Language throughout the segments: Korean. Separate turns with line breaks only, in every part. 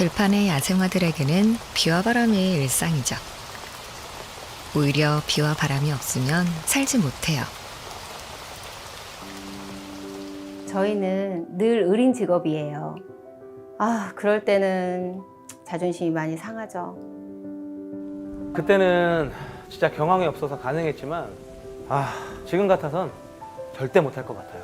들판의 야생화들에게는 비와 바람이 일상이죠. 오히려 비와 바람이 없으면 살지 못해요.
저희는 늘 의린 직업이에요. 아, 그럴 때는 자존심이 많이 상하죠.
그때는 진짜 경황이 없어서 가능했지만 아 지금 같아선 절대 못할 것 같아요.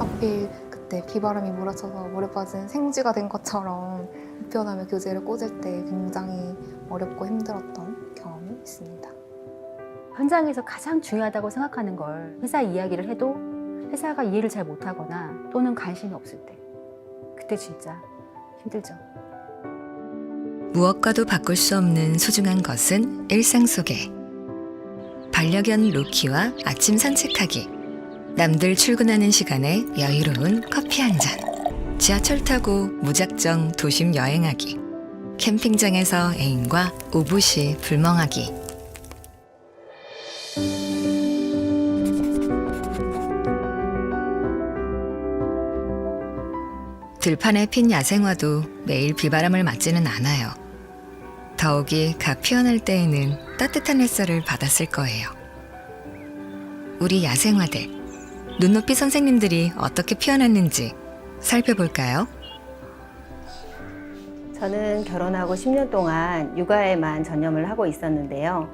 하필 그 때 비바람이 몰아쳐서 물에 빠진 생쥐가 된 것처럼 우편함에 교재를 꽂을 때 굉장히 어렵고 힘들었던 경험이 있습니다.
현장에서 가장 중요하다고 생각하는 걸 회사 이야기를 해도 회사가 이해를 잘 못하거나 또는 관심이 없을 때 그때 진짜 힘들죠.
무엇과도 바꿀 수 없는 소중한 것은 일상 속에 반려견 로키와 아침 산책하기 남들 출근하는 시간에 여유로운 커피 한 잔 지하철 타고 무작정 도심 여행하기 캠핑장에서 애인과 오붓이 불멍하기 들판에 핀 야생화도 매일 비바람을 맞지는 않아요. 더욱이 갓 피어날 때에는 따뜻한 햇살을 받았을 거예요. 우리 야생화들, 눈높이 선생님들이 어떻게 피어났는지 살펴볼까요?
저는 결혼하고 10년 동안 육아에만 전념을 하고 있었는데요.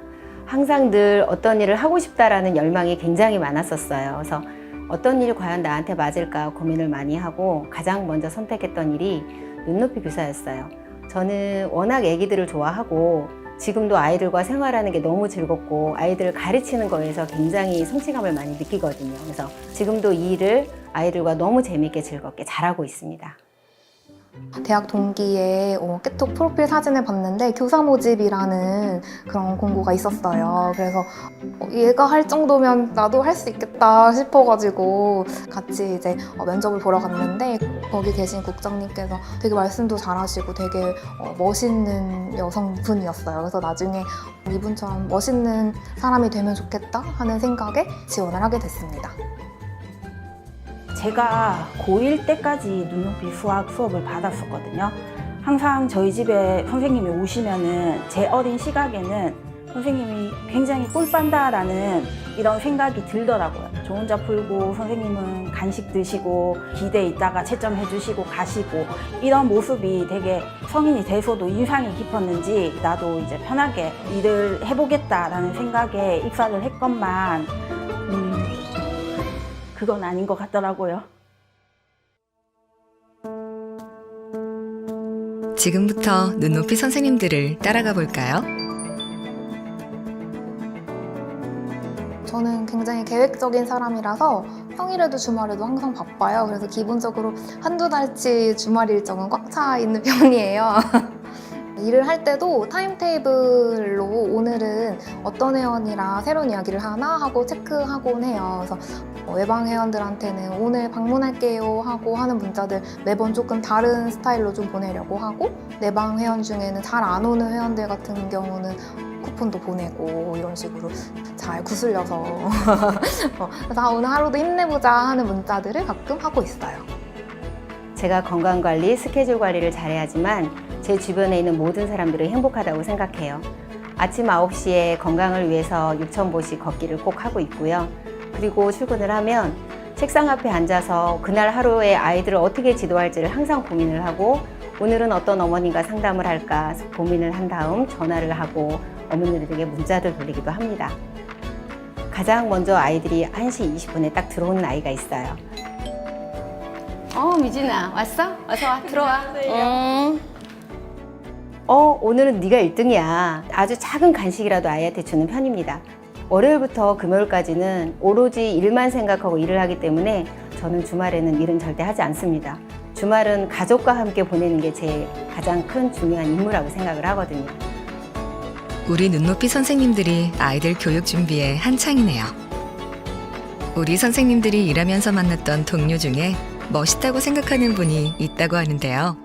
항상 늘 어떤 일을 하고 싶다라는 열망이 굉장히 많았었어요. 그래서 어떤 일이 과연 나한테 맞을까 고민을 많이 하고 가장 먼저 선택했던 일이 눈높이 교사였어요. 저는 워낙 아기들을 좋아하고 지금도 아이들과 생활하는 게 너무 즐겁고 아이들을 가르치는 거에서 굉장히 성취감을 많이 느끼거든요. 그래서 지금도 이 일을 아이들과 너무 재밌게 즐겁게 잘하고 있습니다.
대학 동기에 어, 깨톡 프로필 사진을 봤는데 교사 모집이라는 그런 공고가 있었어요. 그래서 어, 얘가 할 정도면 나도 할 수 있겠다 싶어가지고 같이 이제 어, 면접을 보러 갔는데 거기 계신 국장님께서 되게 말씀도 잘하시고 되게 어, 멋있는 여성분이었어요. 그래서 나중에 이분처럼 멋있는 사람이 되면 좋겠다 하는 생각에 지원을 하게 됐습니다.
제가 고1 때까지 눈높이 수학 수업을 받았었거든요. 항상 저희 집에 선생님이 오시면은 제 어린 시각에는 선생님이 굉장히 꿀빤다라는 이런 생각이 들더라고요. 저 혼자 풀고 선생님은 간식 드시고 기대 있다가 채점해 주시고 가시고 이런 모습이 되게 성인이 돼서도 인상이 깊었는지 나도 이제 편하게 일을 해보겠다라는 생각에 입사를 했건만 음, 그건 아닌 것 같더라고요.
지금부터 눈높이 선생님들을 따라가 볼까요?
저는 굉장히 계획적인 사람이라서 평일에도 주말에도 항상 바빠요. 그래서 기본적으로 한두 달치 주말 일정은 꽉 차 있는 편이에요. 일을 할 때도 타임테이블로 오늘은 어떤 회원이랑 새로운 이야기를 하나 하고 체크하곤 해요. 그래서 어, 외방 회원들한테는 오늘 방문할게요 하고 하는 문자들 매번 조금 다른 스타일로 좀 보내려고 하고 내방 회원 중에는 잘 안 오는 회원들 같은 경우는 쿠폰도 보내고 이런 식으로 잘 구슬려서 어, 그래서 아, 오늘 하루도 힘내보자 하는 문자들을 가끔 하고 있어요.
제가 건강 관리, 스케줄 관리를 잘해야지만 제 주변에 있는 모든 사람들이 행복하다고 생각해요. 아침 9시에 건강을 위해서 6,000보씩 걷기를 꼭 하고 있고요. 그리고 출근을 하면 책상 앞에 앉아서 그날 하루에 아이들을 어떻게 지도할지를 항상 고민을 하고 오늘은 어떤 어머니가 상담을 할까 고민을 한 다음 전화를 하고 어머니들에게 문자를 돌리기도 합니다. 가장 먼저 아이들이 1시 20분에 딱 들어오는 아이가 있어요. 어, 미진아, 왔어? 어서 와, 들어와. 응. 어, 오늘은 네가 1등이야. 아주 작은 간식이라도 아이한테 주는 편입니다. 월요일부터 금요일까지는 오로지 일만 생각하고 일을 하기 때문에 저는 주말에는 일은 절대 하지 않습니다. 주말은 가족과 함께 보내는 게 제 가장 큰 중요한 임무라고 생각을 하거든요.
우리 눈높이 선생님들이 아이들 교육 준비에 한창이네요. 우리 선생님들이 일하면서 만났던 동료 중에 멋있다고 생각하는 분이 있다고 하는데요.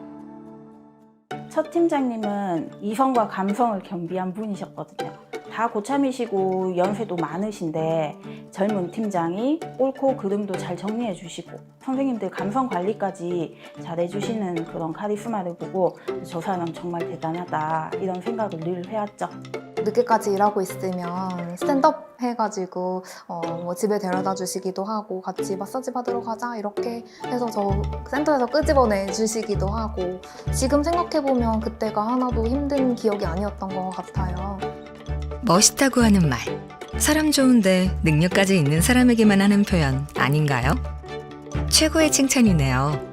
첫 팀장님은 이성과 감성을 겸비한 분이셨거든요. 다 고참이시고 연세도 많으신데 젊은 팀장이 옳고 그름도 잘 정리해 주시고 선생님들 감성 관리까지 잘 해주시는 그런 카리스마를 보고 저 사람 정말 대단하다 이런 생각을 늘 해왔죠.
늦게까지 일하고 있으면 스탠드업 해가지고 어, 뭐 집에 데려다 주시기도 하고 같이 마사지 받으러 가자 이렇게 해서 저 센터에서 끄집어내 주시기도 하고 지금 생각해보면 그때가 하나도 힘든 기억이 아니었던 것 같아요.
멋있다고 하는 말. 사람 좋은데 능력까지 있는 사람에게만 하는 표현 아닌가요? 최고의 칭찬이네요.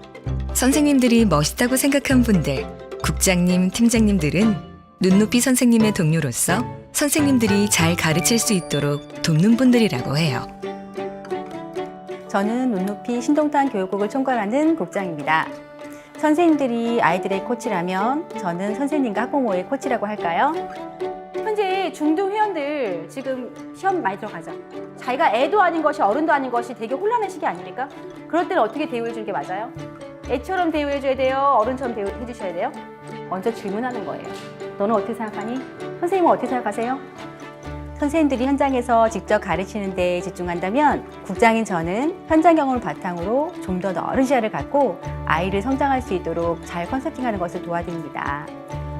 선생님들이 멋있다고 생각한 분들, 국장님, 팀장님들은 눈높이 선생님의 동료로서 선생님들이 잘 가르칠 수 있도록 돕는 분들이라고 해요.
저는 눈높이 신동탄 교육국을 총괄하는 국장입니다. 선생님들이 아이들의 코치라면 저는 선생님과 학부모의 코치라고 할까요? 중등 회원들 지금 시험 많이 들어가죠. 자기가 애도 아닌 것이 어른도 아닌 것이 되게 혼란한 시기 아닙니까? 그럴 때는 어떻게 대우해 주는 게 맞아요? 애처럼 대우해 줘야 돼요? 어른처럼 대우해 주셔야 돼요? 먼저 질문하는 거예요. 너는 어떻게 생각하니? 선생님은 어떻게 생각하세요? 선생님들이 현장에서 직접 가르치는 데 집중한다면 국장인 저는 현장 경험을 바탕으로 좀 더 넓은 시야를 갖고 아이를 성장할 수 있도록 잘 컨설팅하는 것을 도와드립니다.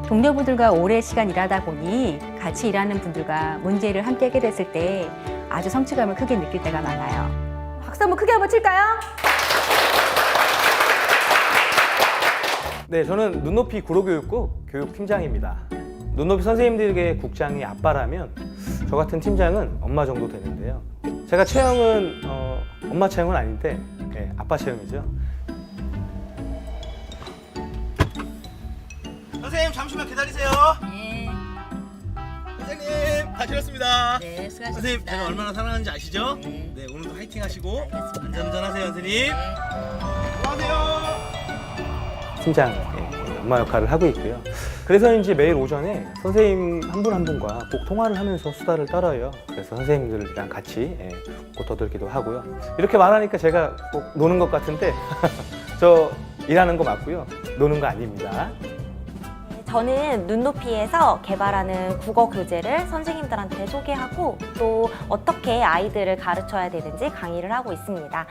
동료분들과 오래 시간 일하다 보니 같이 일하는 분들과 문제를 함께 해결했을 때 아주 성취감을 크게 느낄 때가 많아요. 박수 한번 크게 한번 칠까요?
네, 저는 눈높이 구로교육국 교육팀장입니다. 눈높이 선생님들에게 국장이 아빠라면 저 같은 팀장은 엄마 정도 되는데요. 제가 체형은 어, 엄마 체형은 아닌데 예, 아빠 체형이죠.
선생님 잠시만 기다리세요.
네,
선생님 다 지났습니다.
네, 수고하셨습니다.
선생님 제가 얼마나 사랑하는지 아시죠?
네.
네 오늘도 화이팅 하시고
알겠습니다.
안전운전 하세요 선생님.
네.
안녕하세요.
팀장 예, 엄마 역할을 하고 있고요. 그래서인지 매일 오전에 선생님 한 분 한 분과 꼭 통화를 하면서 수다를 떨어요. 그래서 선생님들이랑 같이 예, 꼭 떠들기도 하고요. 이렇게 말하니까 제가 꼭 노는 것 같은데 저 일하는 거 맞고요. 노는 거 아닙니다.
저는 눈높이에서 개발하는 국어 교재를 선생님들한테 소개하고 또 어떻게 아이들을 가르쳐야 되는지 강의를 하고 있습니다.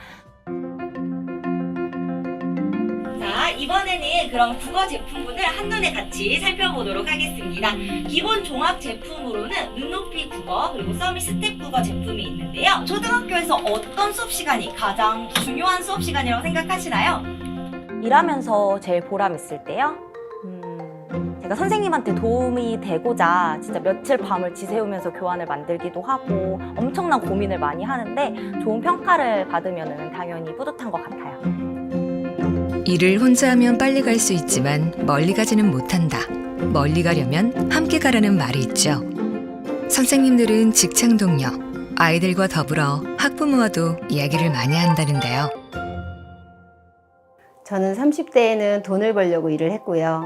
자, 이번에는 그럼 국어 제품군을 한눈에 같이 살펴보도록 하겠습니다. 기본 종합 제품으로는 눈높이 국어 그리고 서밋 스텝 국어 제품이 있는데요. 초등학교에서 어떤 수업 시간이 가장 중요한 수업 시간이라고 생각하시나요?
일하면서 제일 보람 있을 때요. 음, 제가 선생님한테 도움이 되고자 진짜 며칠 밤을 지새우면서 교환을 만들기도 하고 엄청난 고민을 많이 하는데 좋은 평가를 받으면 당연히 뿌듯한 것 같아요.
일을 혼자 하면 빨리 갈 수 있지만 멀리 가지는 못한다. 멀리 가려면 함께 가라는 말이 있죠. 선생님들은 직장 동료, 아이들과 더불어 학부모와도 이야기를 많이 한다는데요.
저는 30대에는 돈을 벌려고 일을 했고요.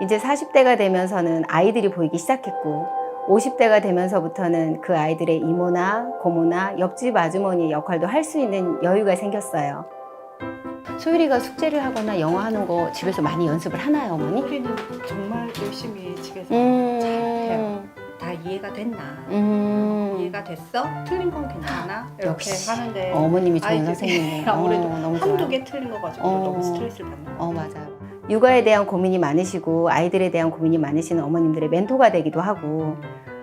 이제 40대가 되면서는 아이들이 보이기 시작했고, 50대가 되면서부터는 그 아이들의 이모나 고모나 옆집 아주머니의 역할도 할 수 있는 여유가 생겼어요. 소율이가 숙제를 하거나 영어 하는 거 집에서 많이 연습을 하나요, 어머니?
우리는 정말 열심히 집에서
음,
잘해요. 다 이해가 됐나?
음,
이해가 됐어? 틀린 건 괜찮아? 이렇게
역시
하는데
어머님이 좋은 선생님이에요.
아무래도
어.
한두 개 틀린 거 가지고
어.
너무 스트레스를 받는 거
어, 맞아요. 육아에 대한 고민이 많으시고 아이들에 대한 고민이 많으신 어머님들의 멘토가 되기도 하고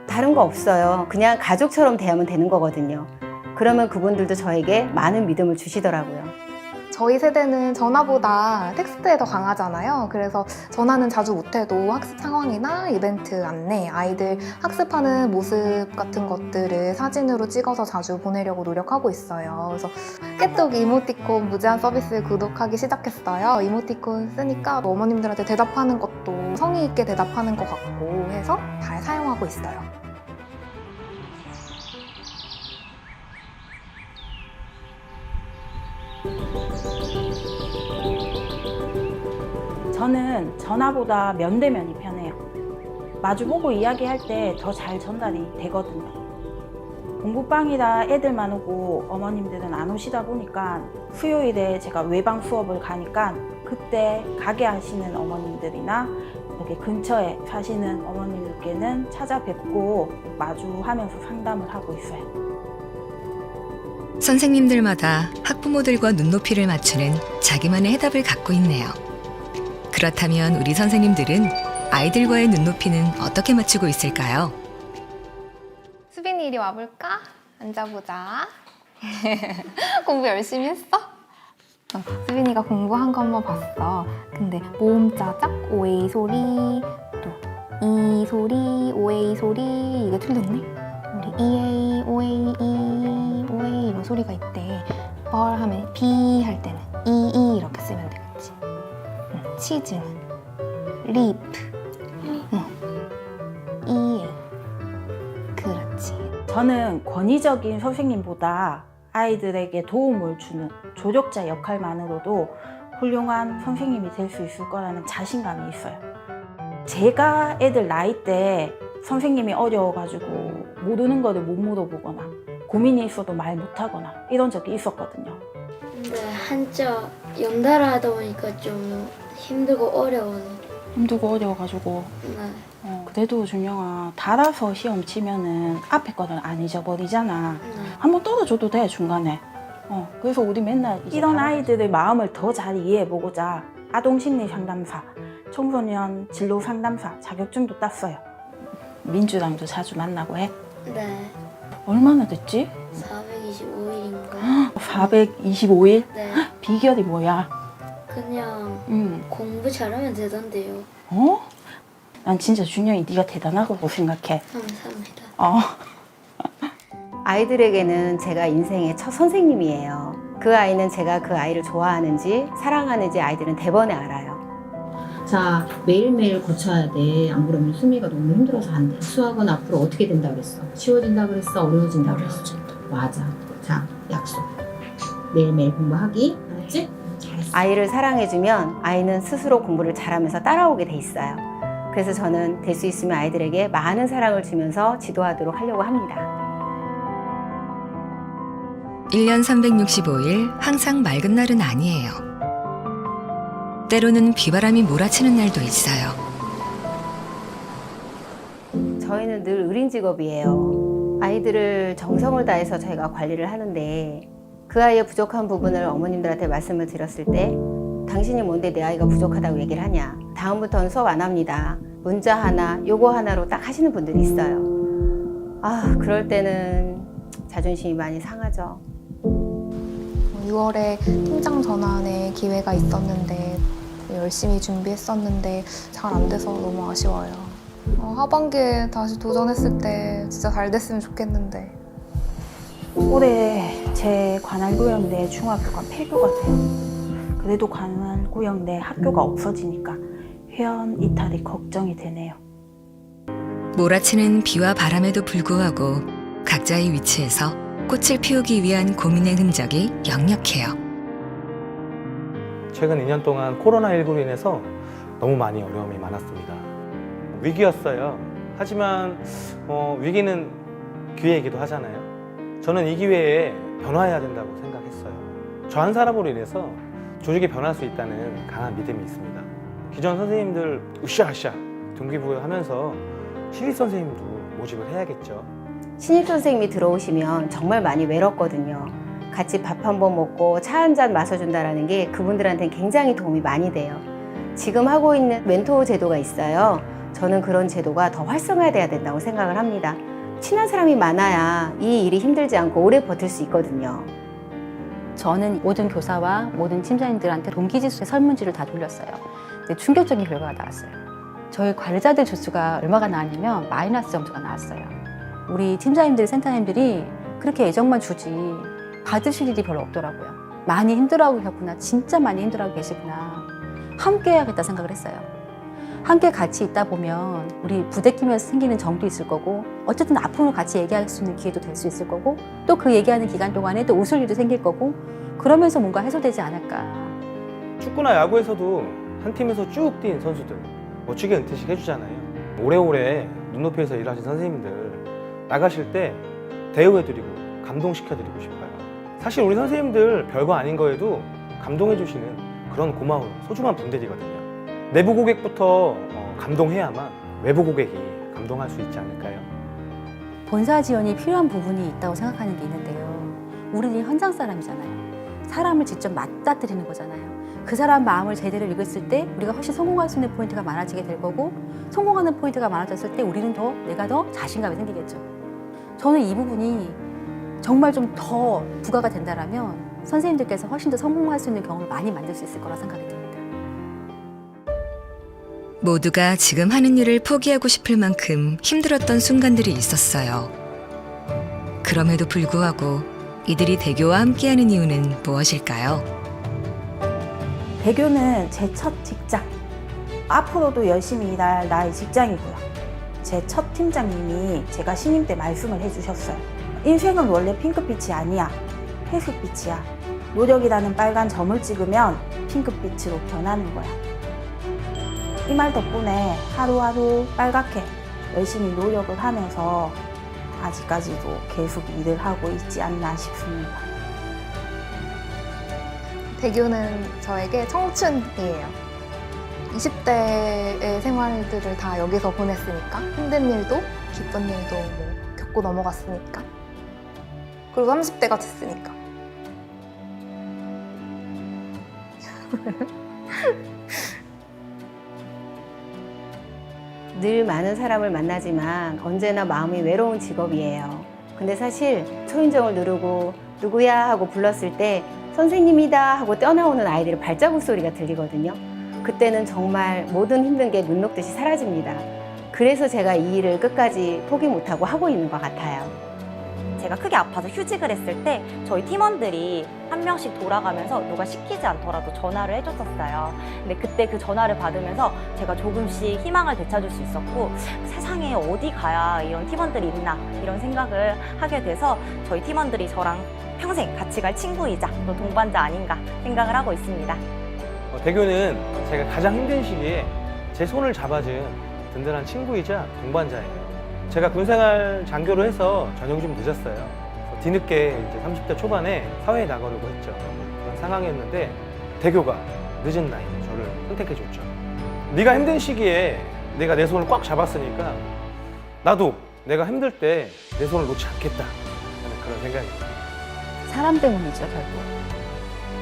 다른 거 없어요. 그냥 가족처럼 대하면 되는 거거든요. 그러면 그분들도 저에게 많은 믿음을 주시더라고요.
저희 세대는 전화보다 텍스트에 더 강하잖아요. 그래서 전화는 자주 못해도 학습 상황이나 이벤트 안내, 아이들 학습하는 모습 같은 것들을 사진으로 찍어서 자주 보내려고 노력하고 있어요. 그래서 깨똑 이모티콘 무제한 서비스 구독하기 시작했어요. 이모티콘 쓰니까 어머님들한테 대답하는 것도 성의 있게 대답하는 것 같고 해서 잘 사용하고 있어요.
저는 전화보다 면대면이 편해요. 마주보고 이야기할 때 더 잘 전달이 되거든요. 공부방이라 애들만 오고 어머님들은 안 오시다 보니까 수요일에 제가 외방 수업을 가니까 그때 가게 하시는 어머님들이나 이렇게 근처에 사시는 어머님들께는 찾아뵙고 마주하면서 상담을 하고 있어요.
선생님들마다 학부모들과 눈높이를 맞추는 자기만의 해답을 갖고 있네요. 그렇다면 우리 선생님들은 아이들과의 눈높이는 어떻게 맞추고 있을까요?
수빈이 이리 와볼까? 앉아보자. 공부 열심히 했어? 어, 수빈이가 공부한 거 한번 봤어. 근데 모음자 짝, 오에이 소리, 또 이 소리, 오에이 소리 이게 틀렸네. 우리 이에이, 오에이, 이, 이 이런 소리가 있대. 뻘 하면 비 할 때는 이, 이 이렇게 쓰면 되겠지. 응, 치즈는 리프, 응, 이에이. 그렇지.
저는 권위적인 선생님보다 아이들에게 도움을 주는 조력자 역할만으로도 훌륭한 선생님이 될 수 있을 거라는 자신감이 있어요. 제가 애들 나이 때 선생님이 어려워가지고 모르는 거를 못 물어보거나 고민이 있어도 말 못하거나 이런 적이 있었거든요.
근데 한자 연달아 하다 보니까 좀 힘들고 어려워서
힘들고 어려워가지고
네.
어, 그래도 준영아 달아서 시험 치면은 앞에 거는 안 잊어버리잖아.
네.
한번 떨어져도 돼 중간에. 어, 그래서 우리 맨날 이런 아이들의 마음을 더 잘 이해해보고자 아동 심리 상담사, 청소년 진로 상담사 자격증도 땄어요. 민주랑도 자주 만나고 해.
네.
얼마나 됐지?
425일인가?
425일?
네.
비결이 뭐야?
그냥
음,
공부 잘하면 되던데요.
어? 난 진짜 준영이 네가 대단하다고 생각해.
감사합니다.
어.
아이들에게는 제가 인생의 첫 선생님이에요. 그 아이는 제가 그 아이를 좋아하는지 사랑하는지 아이들은 대번에 알아요.
자, 매일매일 고쳐야 돼. 안 그러면 수미가 너무 힘들어서 안 돼. 수학은 앞으로 어떻게 된다 그랬어? 쉬워진다 그랬어? 어려워진다 그랬어? 맞아. 자, 약속. 매일매일 공부하기. 알았지? 잘했어.
아이를 사랑해주면 아이는 스스로 공부를 잘하면서 따라오게 돼 있어요. 그래서 저는 될 수 있으면 아이들에게 많은 사랑을 주면서 지도하도록 하려고 합니다.
1년 365일 항상 맑은 날은 아니에요. 때로는 비바람이 몰아치는 날도 있어요.
저희는 늘 의린 직업이에요. 아이들을 정성을 다해서 저희가 관리를 하는데 그 아이의 부족한 부분을 어머님들한테 말씀을 드렸을 때 당신이 뭔데 내 아이가 부족하다고 얘기를 하냐. 다음부터는 수업 안 합니다. 문자 하나, 요거 하나로 딱 하시는 분들이 있어요. 아, 그럴 때는 자존심이 많이 상하죠.
6월에 팀장 전환의 기회가 있었는데 열심히 준비했었는데 잘 안 돼서 너무 아쉬워요. 어, 하반기에 다시 도전했을 때 진짜 잘 됐으면 좋겠는데
올해 제 관할구역 내 중학교가 폐교가 돼요. 그래도 관할구역 내 학교가 없어지니까 회원 이탈이 걱정이 되네요.
몰아치는 비와 바람에도 불구하고 각자의 위치에서 꽃을 피우기 위한 고민의 흔적이 역력해요.
최근 2년 동안 코로나19로 인해서 너무 많이 어려움이 많았습니다. 위기였어요. 하지만 어, 위기는 기회이기도 하잖아요. 저는 이 기회에 변화해야 된다고 생각했어요. 저 한 사람으로 인해서 조직이 변할 수 있다는 강한 믿음이 있습니다. 기존 선생님들 으쌰으쌰 동기부여하면서 신입 선생님도 모집을 해야겠죠.
신입 선생님이 들어오시면 정말 많이 외롭거든요. 같이 밥 한 번 먹고 차 한 잔 마셔준다라는 게 그분들한테는 굉장히 도움이 많이 돼요. 지금 하고 있는 멘토 제도가 있어요. 저는 그런 제도가 더 활성화돼야 된다고 생각을 합니다. 친한 사람이 많아야 이 일이 힘들지 않고 오래 버틸 수 있거든요.
저는 모든 교사와 모든 팀장님들한테 동기지수의 설문지를 다 돌렸어요. 근데 충격적인 결과가 나왔어요. 저희 관리자들 주수가 얼마가 나왔냐면 마이너스 점수가 나왔어요. 우리 팀장님들, 센터님들이 그렇게 애정만 주지 받으실 일이 별로 없더라고요. 많이 힘들어하고 계셨구나. 진짜 많이 힘들어하고 계시구나. 함께 해야겠다 생각을 했어요. 함께 같이 있다 보면 우리 부대끼면서 생기는 정도 있을 거고 어쨌든 아픔을 같이 얘기할 수 있는 기회도 될 수 있을 거고 또 그 얘기하는 기간 동안에 또 웃을 일도 생길 거고 그러면서 뭔가 해소되지 않을까
축구나 야구에서도 한 팀에서 쭉 뛴 선수들 멋지게 은퇴식 해주잖아요. 오래오래 눈높이에서 일하신 선생님들 나가실 때 대우해드리고 감동시켜드리고 싶어요. 사실 우리 선생님들 별거 아닌 거에도 감동해 주시는 그런 고마운 소중한 분들이거든요. 내부 고객부터 어, 감동해야만 외부 고객이 감동할 수 있지 않을까요?
본사 지원이 필요한 부분이 있다고 생각하는 게 있는데요. 우리는 현장 사람이잖아요. 사람을 직접 맞닥뜨리는 거잖아요. 그 사람 마음을 제대로 읽었을 때 우리가 훨씬 성공할 수 있는 포인트가 많아지게 될 거고 성공하는 포인트가 많아졌을 때 우리는 더 내가 더 자신감이 생기겠죠. 저는 이 부분이 정말 좀 더 부과가 된다라면 선생님들께서 훨씬 더 성공할 수 있는 경험을 많이 만들 수 있을 거라 생각이 듭니다.
모두가 지금 하는 일을 포기하고 싶을 만큼 힘들었던 순간들이 있었어요. 그럼에도 불구하고 이들이 대교와 함께하는 이유는 무엇일까요?
대교는 제 첫 직장. 앞으로도 열심히 일할 나의 직장이고요. 제 첫 팀장님이 제가 신임 때 말씀을 해주셨어요. 인생은 원래 핑크빛이 아니야. 회색빛이야. 노력이라는 빨간 점을 찍으면 핑크빛으로 변하는 거야. 이 말 덕분에 하루하루 빨갛게 열심히 노력을 하면서 아직까지도 계속 일을 하고 있지 않나 싶습니다.
대교는 저에게 청춘이에요. 20대의 생활들을 다 여기서 보냈으니까 힘든 일도 기쁜 일도 뭐 겪고 넘어갔으니까 그리고 30대가 됐으니까
늘 많은 사람을 만나지만 언제나 마음이 외로운 직업이에요. 근데 사실 초인종을 누르고 누구야 하고 불렀을 때 선생님이다 하고 떠나오는 아이들의 발자국 소리가 들리거든요. 그때는 정말 모든 힘든 게 눈 녹듯이 사라집니다. 그래서 제가 이 일을 끝까지 포기 못하고 하고 있는 것 같아요.
제가 크게 아파서 휴직을 했을 때 저희 팀원들이 한 명씩 돌아가면서 누가 시키지 않더라도 전화를 해줬었어요. 근데 그때 그 전화를 받으면서 제가 조금씩 희망을 되찾을 수 있었고 세상에 어디 가야 이런 팀원들이 있나 이런 생각을 하게 돼서 저희 팀원들이 저랑 평생 같이 갈 친구이자 또 동반자 아닌가 생각을 하고 있습니다.
어, 대교는 제가 가장 힘든 시기에 제 손을 잡아준 든든한 친구이자 동반자예요. 제가 군생활 장교로 해서 전역이 좀 늦었어요. 뒤늦게 이제 30대 초반에 사회에 나가려고 했죠. 그런 상황이었는데 대교가 늦은 나이에 저를 선택해 줬죠. 네가 힘든 시기에 내가 내 손을 꽉 잡았으니까 나도 내가 힘들 때 내 손을 놓지 않겠다 하는 그런 생각입니다.
사람 때문이죠, 결국.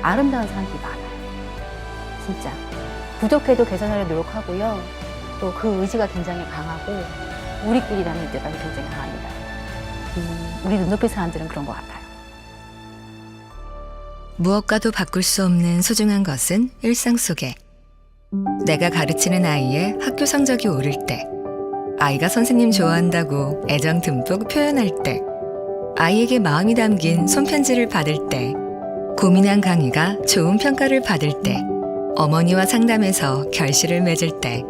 아름다운 사람들이 많아요. 진짜. 부족해도 개선하려 노력하고요. 또 그 의지가 굉장히 강하고 우리끼리 라는 이때까지 굉장히 강합니다. 음, 우리 눈높이 사람들은 그런 것 같아요.
무엇과도 바꿀 수 없는 소중한 것은 일상 속에 내가 가르치는 아이의 학교 성적이 오를 때 아이가 선생님 좋아한다고 애정 듬뿍 표현할 때 아이에게 마음이 담긴 손편지를 받을 때 고민한 강의가 좋은 평가를 받을 때 어머니와 상담해서 결실을 맺을 때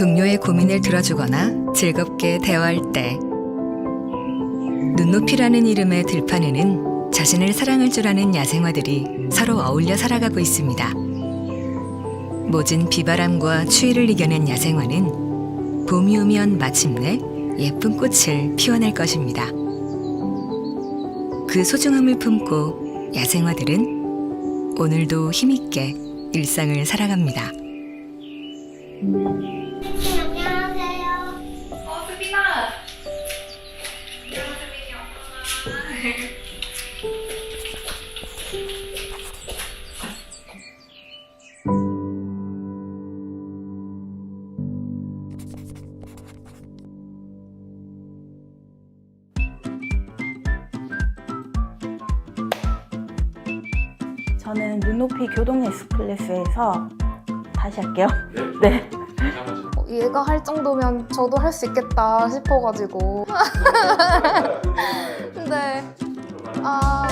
동료의 고민을 들어주거나 즐겁게 대화할 때 눈높이라는 이름의 들판에는 자신을 사랑할 줄 아는 야생화들이 서로 어울려 살아가고 있습니다. 모진 비바람과 추위를 이겨낸 야생화는 봄이 오면 마침내 예쁜 꽃을 피워낼 것입니다. 그 소중함을 품고 야생화들은 오늘도 힘있게 일상을 살아갑니다.
클래스에서 다시 할게요. 네.
어, 얘가 할 정도면 저도 할 수 있겠다 싶어가지고. 네. 아,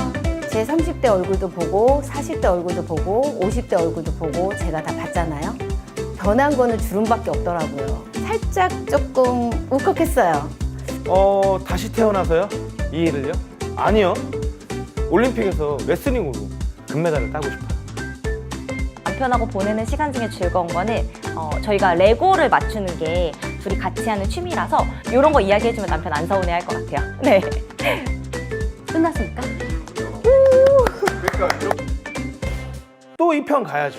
제 30대 얼굴도 보고 40대 얼굴도 보고 50대 얼굴도 보고 제가 다 봤잖아요. 변한 거는 주름밖에 없더라고요. 살짝 조금 울컥했어요.
어, 다시 태어나서요? 이 일을요? 아니요. 올림픽에서 레슬링으로 금메달을 따고 싶어요.
남편하고 보내는 시간 중에 즐거운 거는 어, 저희가 레고를 맞추는 게 둘이 같이 하는 취미라서 이런 거 이야기해주면 남편 안 서운해 할 것 같아요. 네.
끝났습니까?
또이편 가야죠.